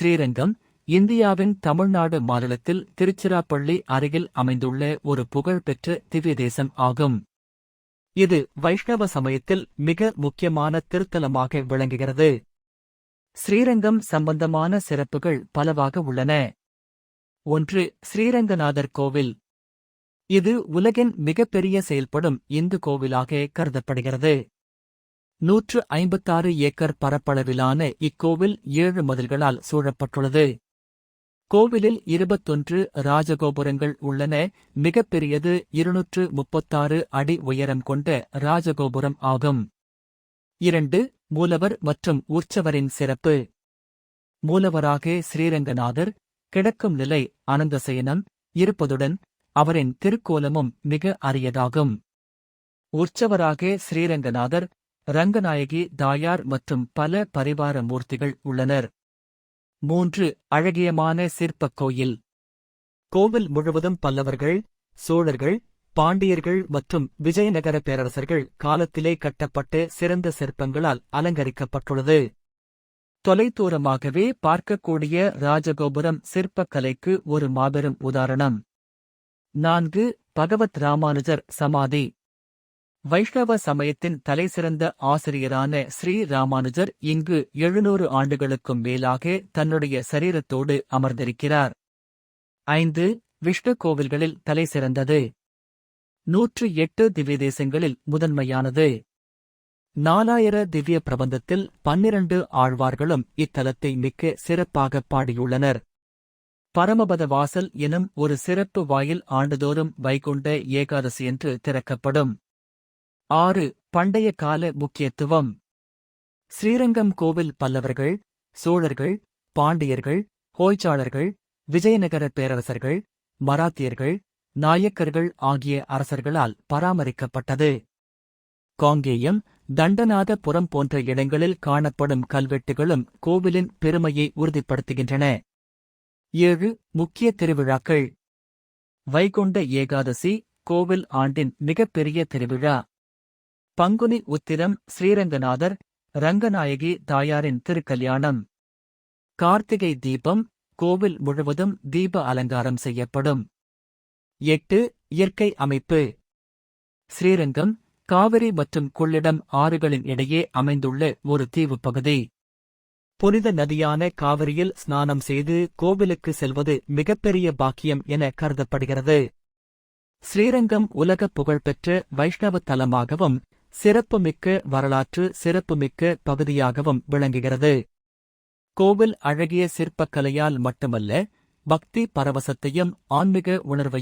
ஸ்ரீரங்கம் இந்தியாவின் தமிழ்நாடு மாநிலத்தில் திருச்சிராப்பள்ளி அருகில் அமைந்துள்ள ஒரு புகழ்பெற்ற திவ்ய தேசம் ஆகும். இது வைஷ்ணவ சமயத்தில் மிக முக்கியமான திருத்தலமாக விளங்குகிறது. ஸ்ரீரங்கம் சம்பந்தமான சிறப்புகள் பலவாக உள்ளன. ஒன்று ஸ்ரீரங்கநாதர் கோவில். இது உலகின் மிகப்பெரிய செயல்படும் இந்து கோவிலாக கருதப்படுகிறது. நூற்று ஐம்பத்தாறு ஏக்கர் பரப்பளவிலான இக்கோவில் ஏழு மதில்களால் சூழப்பட்டுள்ளது. கோவிலில் இருபத்தொன்று ராஜகோபுரங்கள் உள்ளன. மிகப்பெரியது இருநூற்று முப்பத்தாறு அடி உயரம் கொண்ட ராஜகோபுரம் ஆகும். இரண்டு மூலவர் மற்றும் உற்சவரின் சிறப்பு. மூலவராக ஸ்ரீரங்கநாதர் கிடக்கும் நிலை அனந்தசயனம் இருப்பதுடன் அவரின் திருக்கோலமும் மிக அரியதாகும். உற்சவராக ஸ்ரீரங்கநாதர் ரங்கநாயகி தாயார் மற்றும் பல பரிவார மூர்த்திகள் உள்ளனர். மூன்று அழகியமான சிற்பக் கோயில். கோவில் முழுவதும் பல்லவர்கள் சோழர்கள் பாண்டியர்கள் மற்றும் விஜயநகர பேரரசர்கள் காலத்திலே கட்டப்பட்ட சிறந்த சிற்பங்களால் அலங்கரிக்கப்பட்டுள்ளது. தொலைதூரமாகவே பார்க்கக்கூடிய ராஜகோபுரம் சிற்பக்கலைக்கு ஒரு மாபெரும் உதாரணம். நான்கு பகவத் ராமானுஜர் சமாதி. வைஷ்ணவ சமயத்தின் தலைசிறந்த ஆசிரியரான ஸ்ரீ ராமானுஜர் இங்கு எழுநூறு ஆண்டுகளுக்கும் மேலாக தன்னுடைய சரீரத்தோடு அமர்ந்திருக்கிறார். ஐந்து விஷ்ணு கோவில்களில் தலைசிறந்தது. நூற்று எட்டு திவ்ய தேசங்களில் முதன்மையானது. நாலாயிர திவ்ய பிரபந்தத்தில் பன்னிரண்டு ஆழ்வார்களும் இத்தலத்தை மிக்க சிறப்பாக பாடியுள்ளனர். பரமபத வாசல் எனும் ஒரு சிறப்பு வாயில் ஆண்டுதோறும் வைகுண்ட ஏகாதசி என்று திறக்கப்படும். ஆறு பண்டைய கால முக்கியத்துவம். ஸ்ரீரங்கம் கோவில் பல்லவர்கள் சோழர்கள் பாண்டியர்கள் ஹோய்ச்சாளர்கள் விஜயநகர பேரரசர்கள் மராத்தியர்கள் நாயக்கர்கள் ஆகிய அரசர்களால் பராமரிக்கப்பட்டது. காங்கேயம் தண்டநாதபுரம் போன்ற இடங்களில் காணப்படும் கல்வெட்டுகளும் கோவிலின் பெருமையை உறுதிப்படுத்துகின்றன. ஏழு முக்கிய திருவிழாக்கள். வைகுண்ட ஏகாதசி கோவில் ஆண்டின் மிகப்பெரிய திருவிழா. பங்குனி உத்திரம் ஸ்ரீரங்கநாதர் ரங்கநாயகி தாயாரின் திருக்கல்யாணம். கார்த்திகை தீபம் கோவில் முழுவதும் தீப அலங்காரம் செய்யப்படும். எட்டு இயற்கை அமைப்பு. ஸ்ரீரங்கம் காவிரி மற்றும் கொள்ளிடம் ஆறுகளின் இடையே அமைந்துள்ள ஒரு தீவுப் பகுதி. புனித நதியான காவிரியில் ஸ்நானம் செய்து கோவிலுக்கு செல்வது மிகப்பெரிய பாக்கியம் என கருதப்படுகிறது. ஸ்ரீரங்கம் உலக புகழ்பெற்ற வைஷ்ணவ தலமாகவும் சிறப்புமிக்க வரலாற்று சிறப்புமிக்க பகுதியாகவும் விளங்குகிறது. கோவில் அழகிய சிற்பக்கலையால் மட்டுமல்ல பக்தி பரவசத்தையும் ஆன்மீக உணர்வையும்